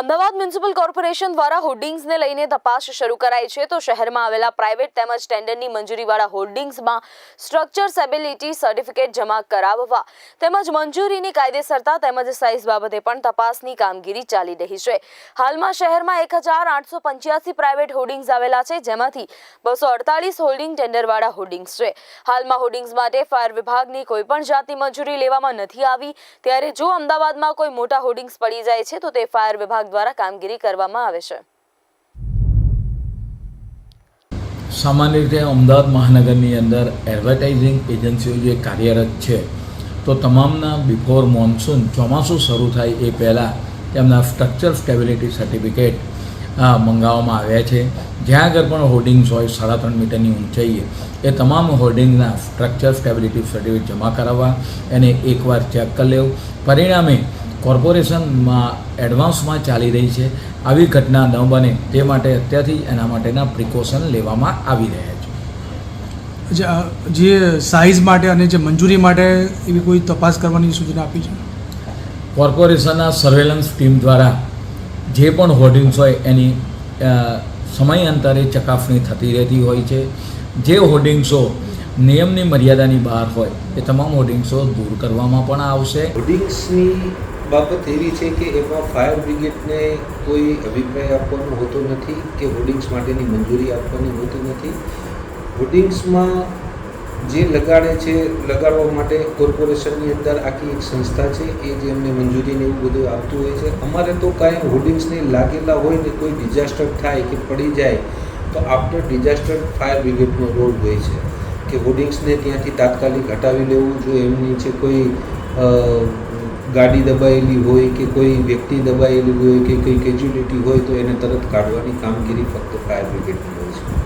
Ahmedabad municipal corporation દ્વારા હોર્ડિંગ્સને લઈને તપાસ શરૂ કરાઈ છે. તો શહેરમાં આવેલા પ્રાઇવેટ તેમજ ટેન્ડરની મંજૂરીવાળા હોર્ડિંગ્સમાં સ્ટ્રક્ચર સેબિલિટી સર્ટિફિકેટ જમા કરાવવા તેમજ મંજૂરીની કાયદેસરતા તેમજ સાઇઝ બાબતે પણ તપાસની કામગીરી ચાલી રહી છે. હાલમાં શહેરમાં એક હજાર આઠસો પંચ્યાસી પ્રાઇવેટ હોર્ડિંગ્સ આવેલા છે, જેમાંથી બસો અડતાલીસ હોર્ડિંગ ટેન્ડરવાળા હોર્ડિંગ્સ છે. હાલમાં હોર્ડિંગ્સ માટે ફાયર વિભાગની કોઈ પણ જાતની મંજૂરી લેવામાં નથી આવી. ત્યારે જો અમદાવાદમાં કોઈ મોટા હોર્ડિંગ્સ પડી જાય છે, તો તે ફાયર વિભાગ દ્વારા કામગીરી કરવામાં આવે છે. સામાન્ય રીતે અમદાવાદ મહાનગરની અંદર એડવર્ટાઇઝિંગ એજન્સીઓ જે કાર્યરત છે, તો તમામના બિફોર મોન્સૂન ચોમાસું શરૂ થાય એ પહેલાં તેમના સ્ટ્રક્ચર સ્ટેબિલિટી સર્ટિફિકેટ મંગાવવામાં આવ્યા છે. જ્યાં આગળ પણ હોર્ડિંગ્સ હોય, સાડા ત્રણ મીટરની ઊંચાઈએ, એ તમામ હોર્ડિંગના સ્ટ્રક્ચર સ્ટેબિલિટી સર્ટિફિકેટ જમા કરાવવા, એને એકવાર ચેક કરી લેવું. પરિણામે કોર્પોરેશનમાં એડવાન્સમાં ચાલી રહી છે. આવી ઘટના ન બને તે માટે અત્યારથી એના માટેના પ્રિકોશન લેવામાં આવી રહ્યા છે. જે સાઇઝ માટે અને જે મંજૂરી માટે એવી કોઈ તપાસ કરવાની સૂચના આપી છે? કોર્પોરેશનના સર્વેલન્સ ટીમ દ્વારા જે પણ હોર્ડિંગ્સ હોય એની સમયાંતરે ચકાસણી થતી રહેતી હોય છે. જે હોર્ડિંગ્સો નિયમની મર્યાદાની બહાર હોય એ તમામ હોર્ડિંગ્સો દૂર કરવામાં પણ આવશે. હોર્ડિંગ્સની બાબત એવી છે કે એમાં ફાયર બ્રિગેડને કોઈ અભિપ્રાય આપવાનો હોતો નથી કે હોર્ડિંગ્સ માટેની મંજૂરી આપવાની હોતી નથી. હોર્ડિંગ્સમાં જે લગાડે છે, લગાડવા માટે કોર્પોરેશનની અંદર આખી એક સંસ્થા છે, એ જે એમને મંજૂરીને એવું બધું આપતું હોય છે. અમારે તો કાંઈ હોર્ડિંગ્સને લાગેલા હોય ને કોઈ ડિઝાસ્ટર થાય કે પડી જાય, તો આફ્ટર ડિઝાસ્ટર ફાયર બ્રિગેડનો રોલ હોય છે. કે હોર્ડિંગ્સને ત્યાંથી તાત્કાલિક હટાવી લેવું જો એમની છે કોઈ ગાડી દબાયેલી હોય કે કોઈ વ્યક્તિ દબાયેલી હોય કે કોઈ કેજ્યુલિટી હોય તો એને તરત કાઢવાની કામગીરી ફક્ત ફાયર બ્રિગેડની હોય છે.